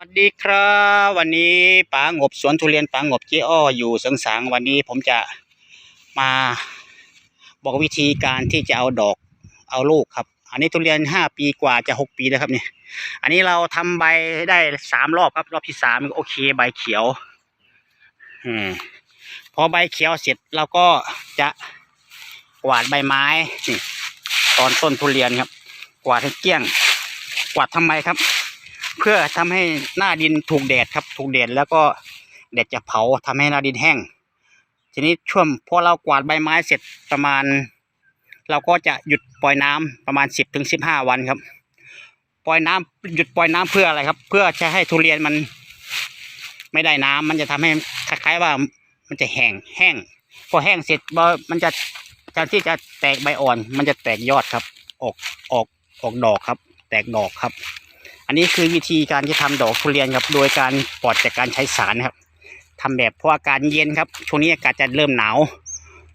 สวัสดีครับ วันนี้ป๋างบสวนทุเรียนป๋างบเจ้อ้ออยู่เสงสางวันนี้ผมจะมาบอกวิธีการที่จะเอาดอกเอาลูกครับ อันนี้ทุเรียนห้าปีกว่าจะหกปีแล้วครับเนี่ย อันนี้เราทำใบได้สามรอบครับ รอบที่สามโอเคใบเขียวอพอใบเขียวเสร็จเราก็จะกวาดใบไม้นี่ตอนต้นทุเรียนครับ กวาดให้เกลี้ยง กวาดทำไมครับ เพื่อทำให้หน้าดินถูกแดดครับ ถูกแดดแล้วก็แดดจะเผาทำให้หน้าดินแห้ง ทีนี้ช่วงพอเรากวาดใบไม้เสร็จประมาณ เราก็จะหยุดปล่อยน้ำประมาณสิบถึงสิบห้าวันครับ ปล่อยน้ำหยุดปล่อยน้ำเพื่ออะไรครับ เพื่อจะให้ทุเรียนมันไม่ได้น้ำมันจะทำให้คล้ายๆว่ามันจะแห้งแห้งพอแห้งเสร็จมันจะการที่จะแตกใบอ่อน มันจะแตกยอดครับ ออกออกออกดอกครับ แตกดอกครับ อันนี้คือวิธีการที่ทำดอกทุเรียนครับ โดยการปลอดจากการใช้สารครับทำแบบพราะอากาศเย็นครับ ช่วงนี้อากาศจะเริ่มหนาว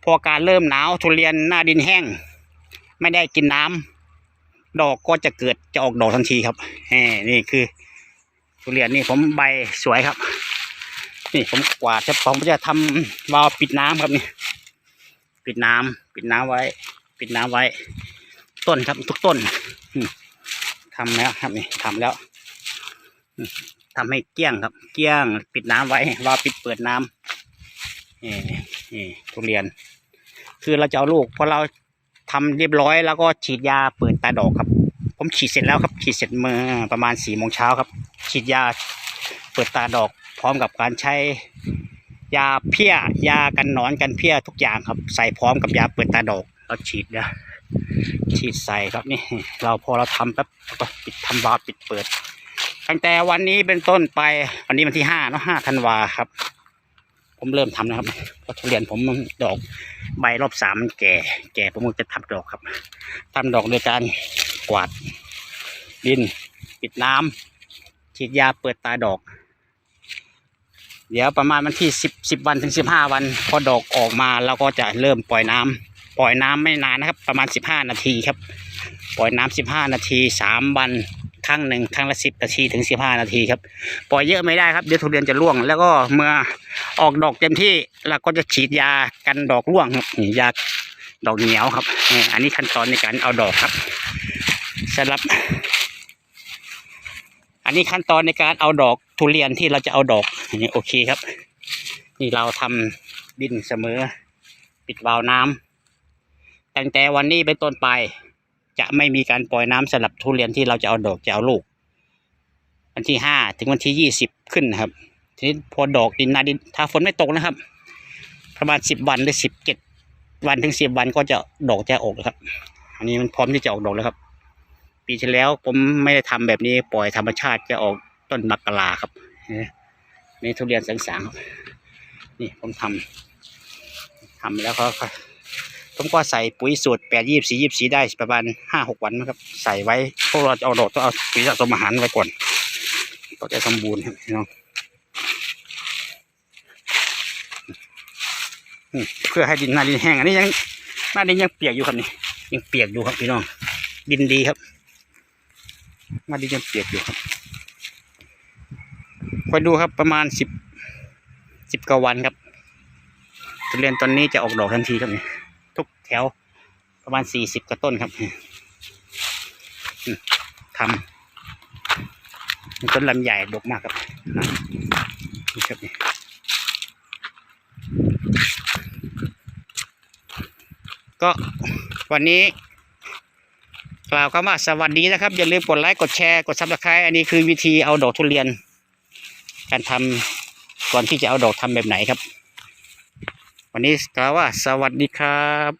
พออากาศเริ่มหนาวทุเรียนหน้าดินแห้ง ไม่ได้กินน้ำดอกก็จะเกิดจะออกดอกทันทีครับแหมนี่คือทุเรียนนี่ผมใบสวยครับ นี่ผมกวาดจะผมจะทำวาล์วปิดน้ำครับนี่ปิดน้ำปิดน้ำไว้ ปิดน้ำไว้ ต้นครับทุกต้นอื ทำแล้วครับนี่ทำแล้วทำให้เกี้ยงครับ เกี้ยง ปิดน้ำไว้วาปิดเปิดน้ำนี่นี่ทุเรียน คือเราจะเอาลูกพอเราทำเรียบร้อยแล้วก็ฉีดยาเปิดตาดอกครับ ผมฉีดเสร็จแล้วครับฉีดเสร็จเมื่อประมาณสี่โมงเช้าครับ ฉีดยาเปิดตาดอก พร้อมกับการใช้ยาเพี้ยยากันหนอนกันเพี้ยทุกอย่างครับ ใส่พร้อมกับยาเปิดตาดอกเราฉีดนะ ฉีดใส่ครับนี่ เราพอเราทำแป๊บก็ปิดทำวาล์วปิดเปิด ตั้งแต่วันนี้เป็นต้นไป วันนี้วันที่ห้าเนาะห้าธันวาครับ ผมเริ่มทำนะครับเพราะทุเรียนผมดอกใบรอบสามมันแก่ แก่ผมก็จะทำดอกครับทำดอกโดยการกวาดดินปิดน้ำฉีดยาเปิดตาดอก เดี๋ยวประมาณวันที่สิบสิบวันถึงสิบห้าวัน พอดอกออกมาเราก็จะเริ่มปล่อยน้ำ ปล่อยน้ำไม่นานนะครับ ประมาณสิบห้านาทีครับ ปล่อยน้ำสิบห้านาทีสามวันครั้งหนึ่งครั้งละสิบนาทีถึงสิบห้านาทีครับ ปล่อยเยอะไม่ได้ครับเดี๋ยวทุเรียนจะร่วง แล้วก็เมื่อออกดอกเต็มที่เราก็จะฉีดยากันดอกร่วงยาดอกเหนียวครับนี่อันนี้ขั้นตอนในการเอาดอกครับสำหรับ อันนี้ขั้นตอนในการเอาดอกทุเรียนที่เราจะเอาดอกนนี้โอเคครับ นี่เราทำดินเสมอ ปิดวาล์วน้ำ ตั้งแต่วันนี้เป็นต้นไป จะไม่มีการปล่อยน้ำสำหรับทุเรียนที่เราจะเอาดอกจะเอาลูก วันที่ห้าถึงวันที่ยี่สิบขึ้นครับ ทีนี้พอดอกดินนาดินถ้าฝนไม่ตกนะครับ ประมาณสิบวันหรือสิบเจ็ดวันถึงสิบวันก็จะดอกจะออกครับ อันนี้มันพร้อมที่จะออกดอกแล้วครับ ปีที่แล้วผมไม่ได้ทำแบบนี้ปล่อยธรรมชาติจะออกต้นมักกะลาครับนี่ทุเรียนสังสางครับนี่ผมทำทำแล้วก็ ผมก็ใส่ปุ๋ยสูตรแปดยี่สี่ยี่สี่ได้ประมาณห้าหกวันนะครับ ใส่ไว้พวกเราจะเอาดอกต้องเอาปุ๋ยสะสมอาหารไว้ก่อน ก็จะสมบูรณ์ครับพี่น้องเพื่อให้ดินหน้าดินแห้งอันนี้ยังหน้าดินยังเปียกอยู่ครับนี่ยังเปียกอยู่ครับพี่น้องดินดีครับมาดียังเปียกอยู่ครับคอยดูครับประมาณสิบสิบกว่าวันครับทุเรียนตอนนี้จะออกดอกทันทีครับนี่ ทุกแถวประมาณสี่สิบกว่าต้นครับทำต้นลำใหญ่ดกมากครับนะนี่ครับนี่ก็วันนี้กล่าวคำว่าสวัสดีนะครับ อย่าลืมกดไลค์กดแชร์กดซับสไครต์อันนี้คือวิธีเอาดอกทุเรียน การทำก่อนที่จะเอาดอกทำแบบไหนครับ วันนี้กล่าวว่าสวัสดีครับ